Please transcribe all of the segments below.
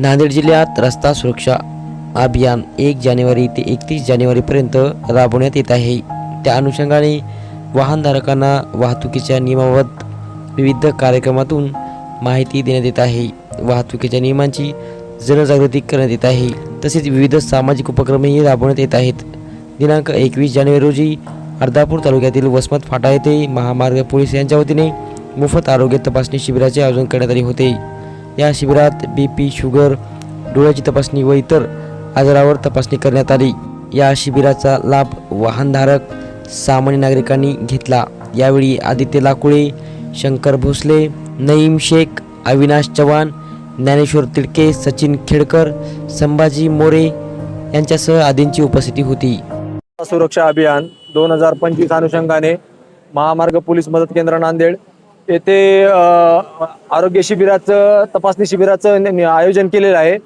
नांदेड जिल्ह्यात रस्ता सुरक्षा अभियान एक जानेवारी ते एकतीस जानेवारीपर्यंत राबवण्यात येत आहे. त्या अनुषंगाने वाहनधारकांना वाहतुकीच्या नियमाबाबत विविध कार्यक्रमातून माहिती देण्यात येत आहे. वाहतुकीच्या नियमांची जनजागृती करण्यात येत आहे. तसेच विविध सामाजिक उपक्रमही राबवण्यात येत आहेत. दिनांक एकवीस जानेवारी रोजी अर्धापूर तालुक्यातील वसमत फाटा येथे महामार्ग पोलीस यांच्या वतीने मोफत आरोग्य तपासणी शिबिराचे आयोजन करण्यात आले होते. या शिबिरात बी पी शुगर डोळ्याची तपासणी व इतर आजारावर तपासणी करण्यात आली. या शिबिराचा लाभ वाहनधारक सामान्य नागरिकांनी घेतला. यावेळी आदित्य लाकुळे शंकर भोसले नईम शेख अविनाश चव्हाण ज्ञानेश्वर तिडके सचिन खेडकर संभाजी मोरे यांच्यासह आदींची उपस्थिती होती. सुरक्षा अभियान दोन हजार पंचवीस अनुषंगाने महामार्ग पोलीस मदत केंद्र नांदेड येथे आरोग्य शिबिराचं तपासणी शिबिराचं आयोजन केलेलं आहे.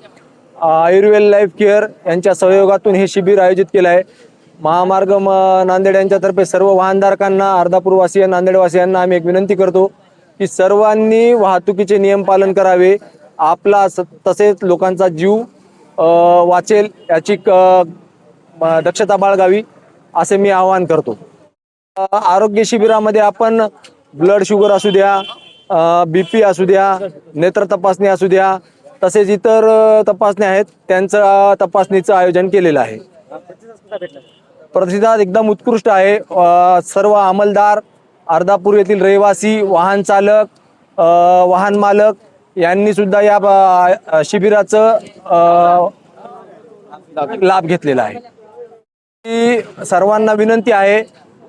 आयुर्वेद लाईफ केअर यांच्या सहयोगातून हे शिबिर आयोजित केलं आहे. महामार्ग म नांदेड यांच्यातर्फे सर्व वाहनधारकांना अर्धापूरवासीय नांदेडवासियांना आम्ही एक विनंती करतो की सर्वांनी वाहतुकीचे नियम पालन करावे. आपला स- तसेच लोकांचा जीव वाचेल याची क- दक्षता बाळगावी असे मी आवाहन करतो. आरोग्य शिबिरामध्ये आपण ब्लड शुगर असू द्या बी पी असू द्या नेत्र तपासणी असू द्या तसेच इतर तपासण्या आहेत त्यांचं तपासणीचं आयोजन केलेलं आहे. प्रतिसाद एकदम उत्कृष्ट आहे. सर्व अंमलदार अर्धापूर येथील रहिवासी वाहन चालक वाहन मालक यांनी सुद्धा या शिबिराचं लाभ घेतलेला आहे. सर्वांना विनंती आहे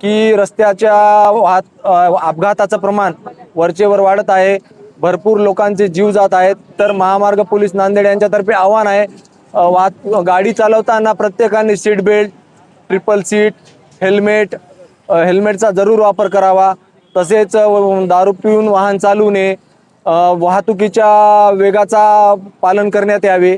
की रस्त्याच्या वाहत अपघाताचं प्रमाण वरचेवर वाढत आहे. भरपूर लोकांचे जीव जात आहेत. तर महामार्ग पोलीस नांदेड यांच्यातर्फे आव्हान आहे. वाहत गाडी चालवताना प्रत्येकाने seat belt triple seat helmet हेल्मेटचा जरूर वापर करावा. तसेच दारू पिऊन वाहन चालू नये. वाहतुकीच्या वेगाचा पालन करण्यात यावे.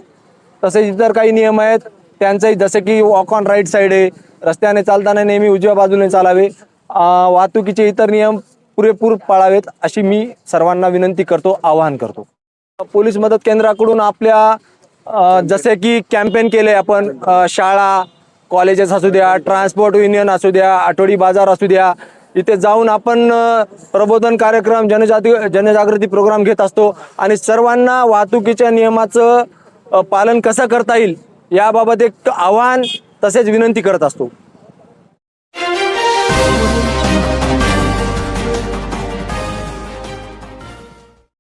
तसेच इतर काही नियम आहेत. त्यांचंही जसं की वॉक ऑन राईट साईड आहे. रस्त्याने चालताना नेहमी उजव्या बाजूने चालावे. वाहतुकीचे इतर नियम पुरेपूर पाळावेत अशी मी सर्वांना विनंती करतो आवाहन करतो. पोलीस मदत केंद्राकडून आपल्या जसे की कॅम्पेन केले आपण शाळा कॉलेजेस असू द्या ट्रान्सपोर्ट युनियन असू द्या आठवडी बाजार असू द्या इथे जाऊन आपण प्रबोधन कार्यक्रम जनजाती जनजागृती प्रोग्राम घेत असतो. आणि सर्वांना वाहतुकीच्या नियमाचं पालन कसं करता येईल याबाबत एक आव्हान तसेच विनंती करत असतो.